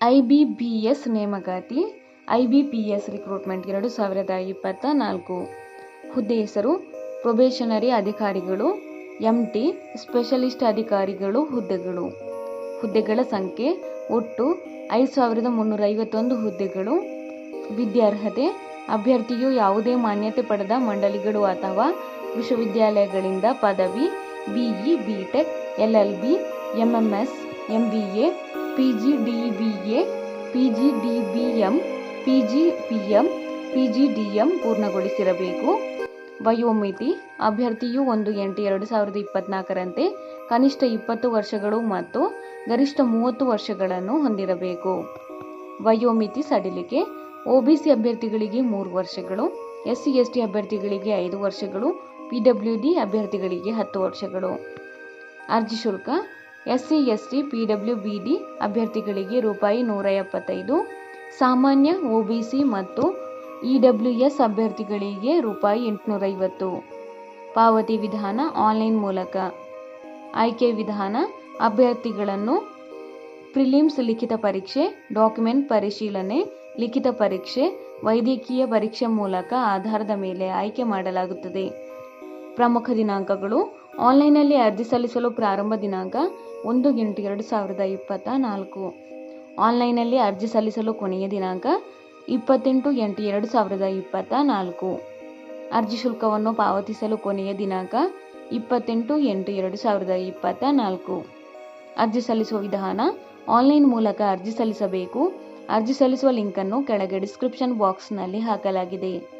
I B B S ನೇಮಕಾತಿ, I B P S recruitment ಎರಡು ಸಾವಿರದ ಇಪ್ಪತ್ತ ನಾಲ್ಕು. ಹುದ್ದೆ ಹೆಸರು ಪ್ರೊಬೇಷನರಿ ಅಧಿಕಾರಿಗಳು ಎಂ ಟಿ ಸ್ಪೆಷಲಿಸ್ಟ್ ಅಧಿಕಾರಿಗಳು, ಹುದ್ದೆಗಳು. ಹುದ್ದೆಗಳ ಸಂಖ್ಯೆ, ಒಟ್ಟು ಐದು ಸಾವಿರದ ಮುನ್ನೂರ ಐವತ್ತೊಂದು ಹುದ್ದೆಗಳು. ವಿದ್ಯಾರ್ಹತೆ, ಅಭ್ಯರ್ಥಿಯು ಯಾವುದೇ ಮಾನ್ಯತೆ ಪಡೆದ ಮಂಡಳಿಗಳು ಅಥವಾ ವಿಶ್ವವಿದ್ಯಾಲಯಗಳಿಂದ ಪದವಿ BE BTech L L B M S M B A P G D B A P G D B M P G P M P G D M ಪೂರ್ಣಗೊಳಿಸಿರಬೇಕು. ವಯೋಮಿತಿ, ಅಭ್ಯರ್ಥಿಯು ಒಂದು ಎಂಟು ಎರಡು ಸಾವಿರದ ಇಪ್ಪತ್ನಾಲ್ಕರಂತೆ ಕನಿಷ್ಠ ಇಪ್ಪತ್ತು ವರ್ಷಗಳು ಮತ್ತು ಗರಿಷ್ಠ ಮೂವತ್ತು ವರ್ಷಗಳನ್ನು ಹೊಂದಿರಬೇಕು. ವಯೋಮಿತಿ ಸಡಿಲಿಕೆ, ಒಬಿಸಿ ಅಭ್ಯರ್ಥಿಗಳಿಗೆ ಮೂರು ವರ್ಷಗಳು ಎಸ್ ಸಿ ಎಸ್ ಟಿ ಅಭ್ಯರ್ಥಿಗಳಿಗೆ ಐದು ವರ್ಷಗಳು ಪಿ ಡಬ್ಲ್ಯೂ ಡಿ ಅಭ್ಯರ್ಥಿಗಳಿಗೆ ಹತ್ತು ವರ್ಷಗಳು. ಅರ್ಜಿ ಶುಲ್ಕ S C S T P W B D ಅಭ್ಯರ್ಥಿಗಳಿಗೆ ರೂಪಾಯಿ ನೂರ ಎಪ್ಪತ್ತೈದು. ಸಾಮಾನ್ಯ ಒಬಿಸಿ ಮತ್ತು ಇ ಡಬ್ಲ್ಯೂ ಎಸ್ ಅಭ್ಯರ್ಥಿಗಳಿಗೆ ರೂಪಾಯಿ ಎಂಟುನೂರೈವತ್ತು ಪಾವತಿ ವಿಧಾನ ಆನ್ಲೈನ್ ಮೂಲಕ. ಆಯ್ಕೆ ವಿಧಾನ, ಅಭ್ಯರ್ಥಿಗಳನ್ನು ಪ್ರಿಲಿಮ್ಸ್ ಲಿಖಿತ ಪರೀಕ್ಷೆ, ಡಾಕ್ಯುಮೆಂಟ್ ಪರಿಶೀಲನೆ, ಲಿಖಿತ ಪರೀಕ್ಷೆ, ವೈದ್ಯಕೀಯ ಪರೀಕ್ಷೆ ಮೂಲಕ ಆಧಾರದ ಮೇಲೆ ಆಯ್ಕೆ ಮಾಡಲಾಗುತ್ತದೆ. ಪ್ರಮುಖ ದಿನಾಂಕಗಳು. ಆನ್ಲೈನ್ನಲ್ಲಿ ಅರ್ಜಿ ಸಲ್ಲಿಸಲು ಪ್ರಾರಂಭ ದಿನಾಂಕ ಒಂದು ಎಂಟು ಎರಡು ಸಾವಿರದ ಇಪ್ಪತ್ತ ನಾಲ್ಕು. ಆನ್ಲೈನಲ್ಲಿ ಅರ್ಜಿ ಸಲ್ಲಿಸಲು ಕೊನೆಯ ದಿನಾಂಕ ಇಪ್ಪತ್ತೆಂಟು ಎಂಟು ಎರಡು ಸಾವಿರದ ಇಪ್ಪತ್ತ ನಾಲ್ಕು. ಅರ್ಜಿ ಶುಲ್ಕವನ್ನು ಪಾವತಿಸಲು ಕೊನೆಯ ದಿನಾಂಕ ಇಪ್ಪತ್ತೆಂಟು ಎಂಟು ಎರಡು ಸಾವಿರದ ಇಪ್ಪತ್ತ ನಾಲ್ಕು. ಅರ್ಜಿ ಸಲ್ಲಿಸುವ ವಿಧಾನ, ಆನ್ಲೈನ್ ಮೂಲಕ ಅರ್ಜಿ ಸಲ್ಲಿಸಬೇಕು. ಅರ್ಜಿ ಸಲ್ಲಿಸುವ ಲಿಂಕನ್ನು ಕೆಳಗೆ ಡಿಸ್ಕ್ರಿಪ್ಷನ್ ಬಾಕ್ಸ್ನಲ್ಲಿ ಹಾಕಲಾಗಿದೆ.